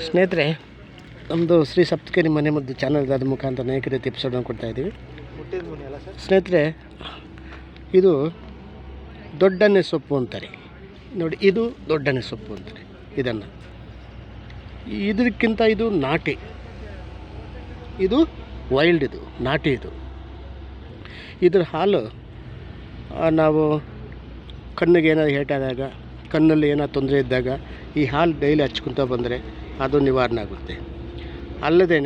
ಸ್ನೇಹಿತರೆ ನಮ್ಮದು ಶ್ರೀ ಸಪ್ತಕೇರಿ ಮನೆ ಮದ್ದು ಚಾನಲ್ದಾದ ಮುಖಾಂತರ ಅನೇಕ ರೀತಿ ಎಪಿಸೋಡನ್ನು ಕೊಡ್ತಾ ಇದ್ದೀವಿ. ಮುಟ್ಟಿದ ಅಲ್ಲ ಸರ್ ಸ್ನೇಹಿತರೆ, ಇದು ದೊಡ್ಡನೆ ಸೊಪ್ಪು ಅಂತಾರೆ. ನೋಡಿ, ಇದು ದೊಡ್ಡನೆ ಸೊಪ್ಪು ಅಂತಾರೆ. ಇದನ್ನು. ಇದಕ್ಕಿಂತ ಇದು ನಾಟಿ. ಇದು ವೈಲ್ಡ್ ಇದು, ನಾಟಿ ಇದು. ಇದ್ರ ಹಾಲು ನಾವು ಕಣ್ಣಿಗೆ ಏನಾದ್ರು ಏಟಾದಾಗ ಕಣ್ಣಲ್ಲಿ ಏನೋ ತೊಂದರೆ ಇದ್ದಾಗ ಈ ಹಾಲು ಡೈಲಿ ಹಚ್ಕೊತ ಬಂದರೆ ಅದು ನಿವಾರಣೆ ಆಗುತ್ತೆ ಅಲ್ಲದೇ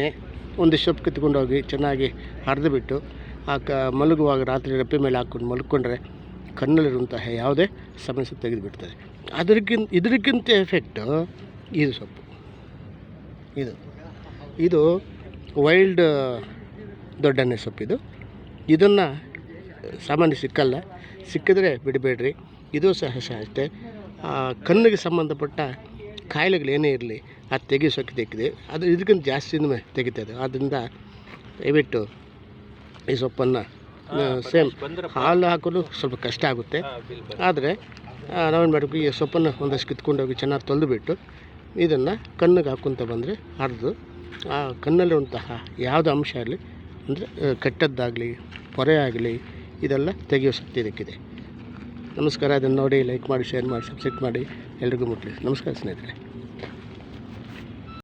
ಒಂದು ಸೊಪ್ಪು ಕಿತ್ಕೊಂಡೋಗಿ ಚೆನ್ನಾಗಿ ಹರಿದು ಬಿಟ್ಟು ಆ ಕ ಮಲಗುವಾಗ ರಾತ್ರಿ ರೆಪ್ಪೆ ಮೇಲೆ ಹಾಕ್ಕೊಂಡು ಮಲ್ಕೊಂಡ್ರೆ ಕಣ್ಣಲ್ಲಿರುವಂತಹ ಯಾವುದೇ ಸಮಸ್ಯೆ ತೆಗೆದುಬಿಡ್ತದೆ. ಅದಕ್ಕಿಂತ ಇದಕ್ಕಿಂತ ಎಫೆಕ್ಟು ಇದು ಸೊಪ್ಪು. ಇದು. ಇದು ವೈಲ್ಡ್ ದೊಡ್ಡನೆ ಸೊಪ್ಪಿದು ಇದನ್ನು ಸಾಮಾನ್ಯ ಸಿಕ್ಕಲ್ಲ. ಸಿಕ್ಕಿದ್ರೆ ಬಿಡಬೇಡ್ರಿ. ಇದು ಸಹ ಅಷ್ಟೇ. ಕಣ್ಣಿಗೆ ಸಂಬಂಧಪಟ್ಟ ಕಾಯಿಲೆಗಳು ಏನೇ ಇರಲಿ, ಅದು ತೆಗೆಸೋಕೆ ತೆಗೆದೆ ಅದು ಇದಕ್ಕಿಂತ ಜಾಸ್ತಿನೂ ತೆಗಿತದೆ. ಆದ್ದರಿಂದ ದಯವಿಟ್ಟು ಈ ಸೊಪ್ಪನ್ನು ಸೇಮ್ ಹಾಲು ಹಾಕೋದು ಸ್ವಲ್ಪ ಕಷ್ಟ ಆಗುತ್ತೆ. ಆದರೆ ನಾವೇನು ಮಾಡಬೇಕು, ಈ ಸೊಪ್ಪನ್ನು ಒಂದಷ್ಟು ಕಿತ್ಕೊಂಡೋಗಿ ಚೆನ್ನಾಗಿ ತೊಳೆದುಬಿಟ್ಟು ಇದನ್ನು ಕಣ್ಣಿಗೆ ಹಾಕ್ಕೊತ ಬಂದರೆ ಹರಿದು, ಆ, ಕಣ್ಣಲ್ಲಿರುವಂತಹ ಯಾವುದೇ ಅಂಶ ಇರಲಿ, ಅಂದರೆ ಕೆಟ್ಟದ್ದಾಗಲಿ ಪೊರೆ ಆಗಲಿ ಇದೆಲ್ಲ ತೆಗೆಯೋ ಶಕ್ತಿ ಇದಕ್ಕಿದೆ. ನಮಸ್ಕಾರ. ಅದನ್ನು ನೋಡಿ ಲೈಕ್ ಮಾಡಿ ಶೇರ್ ಮಾಡಿ ಸಬ್ಸ್ಕ್ರೈಬ್ ಮಾಡಿ. ಎಲ್ರಿಗೂ ಮುಟ್ಟಲಿ ನಮಸ್ಕಾರ ಸ್ನೇಹಿತರೆ.